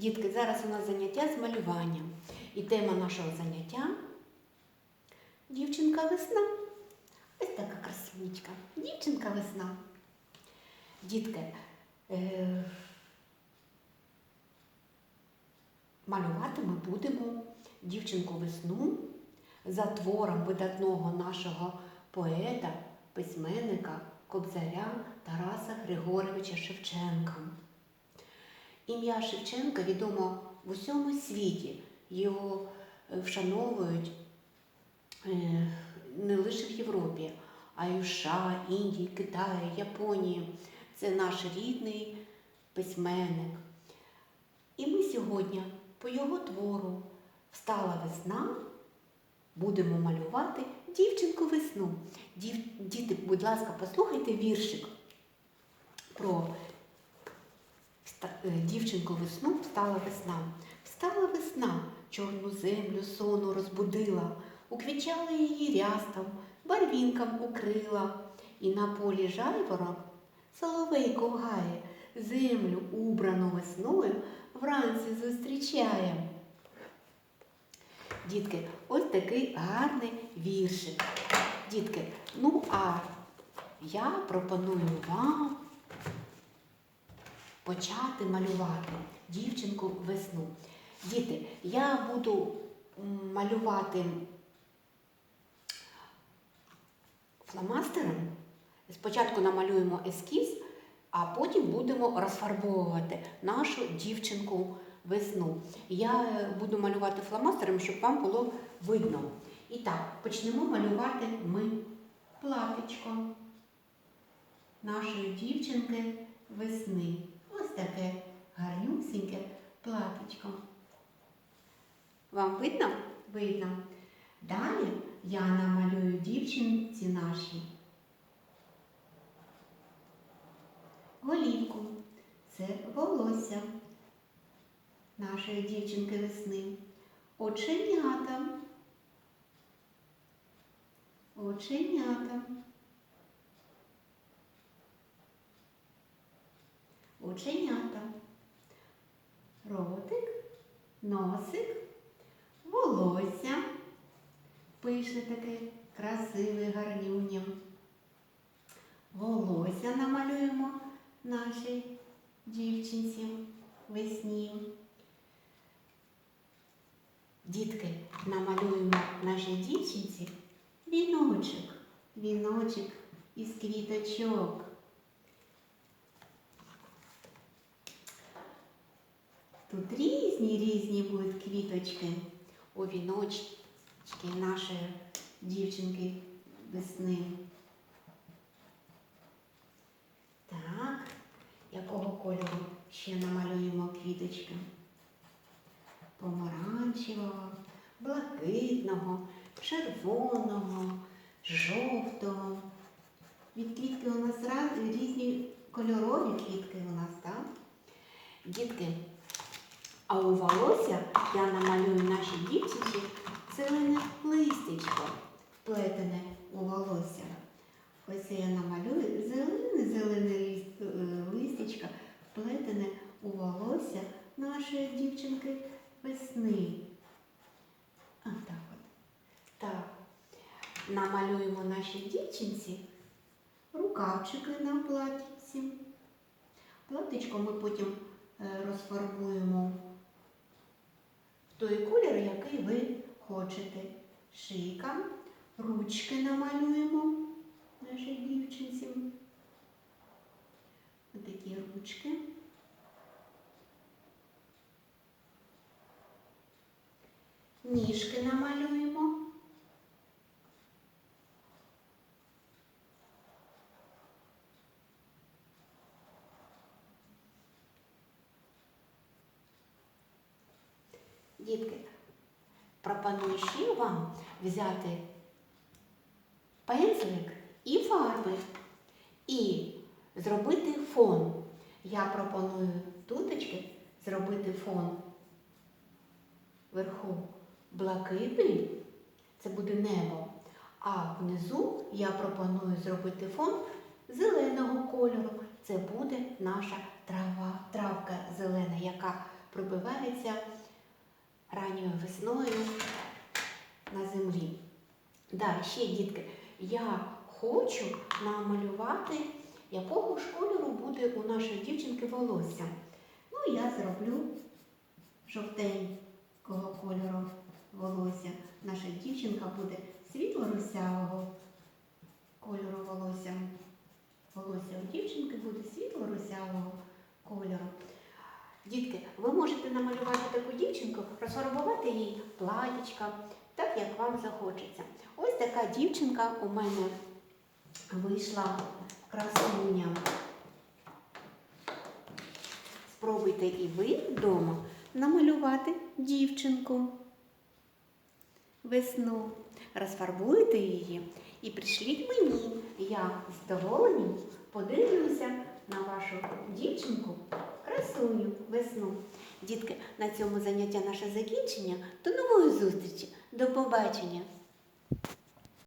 Дітки, зараз у нас заняття з малюванням. І тема нашого заняття дівчинка весна. Ось така красунечка. Дівчинка весна. Дітки, е- малювати ми будемо дівчинку весну за твором видатного нашого поета, письменника, кобзаря Тараса Григоровича Шевченка. Ім'я Шевченка відомо в усьому світі. Його е, вшановують е, не лише в Європі, а й у США, Індії, Китаї, Японії. Це наш рідний письменник. І ми сьогодні по його твору Встала весна, будемо малювати дівчинку весну. Дів... Діти, будь ласка, послухайте віршик про Е, дівчинку весну встала весна. Встала весна, чорну землю сону розбудила, уквічала її рястом, барвінкам укрила, і на полі жайворонок соловейко гає, землю убрану весною вранці зустрічає. Дітки, ось такий гарний віршик. Дітки, ну а я пропоную вам почати малювати дівчинку весну. Діти, я буду малювати фломастером. Спочатку намалюємо ескіз, а потім будемо розфарбовувати нашу дівчинку весну. Я е, буду малювати фломастером, щоб вам було видно. І так, почнемо малювати ми платечко нашої дівчинки весни. Таке гарнюсіньке платечко. Вам видно? Видно. Далі я намалюю дівчинці нашій голівку. Це волосся нашої дівчинки весни. Оченята. Оченята. Оченята. Ротик, носик, волосся. Пише таке красиве гарнюнє. Волосся намалюємо нашій дівчинці весні. Дітки, намалюємо нашій дівчинці віночок, віночок із квіточок. Тут різні різні будуть квіточки у віночки нашої дівчинки весни. Так, якого кольору ще намалюємо квіточки? Помаранчевого, блакитного, червоного, жовтого. Від квітки у нас різні кольорові квітки у нас, так? Дітки, а у волосся я намалюю нашій дівчинці зелене листечко, вплетене у волосся. Ось я намалюю зелене-зелене е, листечко, вплетене у волосся нашої дівчинки весни. А так от. Так. Намалюємо нашій дівчинці рукавчики на платівці. Платичко ми потім е, розфарбуємо той колір, який ви хочете. Шийка, ручки намалюємо нашій дівчинці. Отакі ручки. Ніжки намалюємо. Дітки, пропоную ще вам взяти пензлик і фарби і зробити фон. Я пропоную туточки зробити фон вверху блакитний, це буде небо. А внизу я пропоную зробити фон зеленого кольору. Це буде наша трава, травка зелена, яка пробивається ранньою весною на землі. Да, ще, дітки, я хочу намалювати, якого ж кольору буде у нашої дівчинки волосся. Ну, я зроблю жовтенького кольору волосся. Наша дівчинка буде світло-русявого кольору волосся. Волосся у дівчинки буде світло-русявого кольору. Дітки, ви можете намалювати таку дівчинку, розфарбувати їй платічка, так як вам захочеться. Ось така дівчинка у мене вийшла красуня. Спробуйте і ви вдома намалювати дівчинку весну. Розфарбуйте її і прийшліть мені. Я з задоволенням подивлюся на вашу дівчинку красуню весну. Дітки, на цьому заняття наше закінчення. До нової зустрічі. До побачення.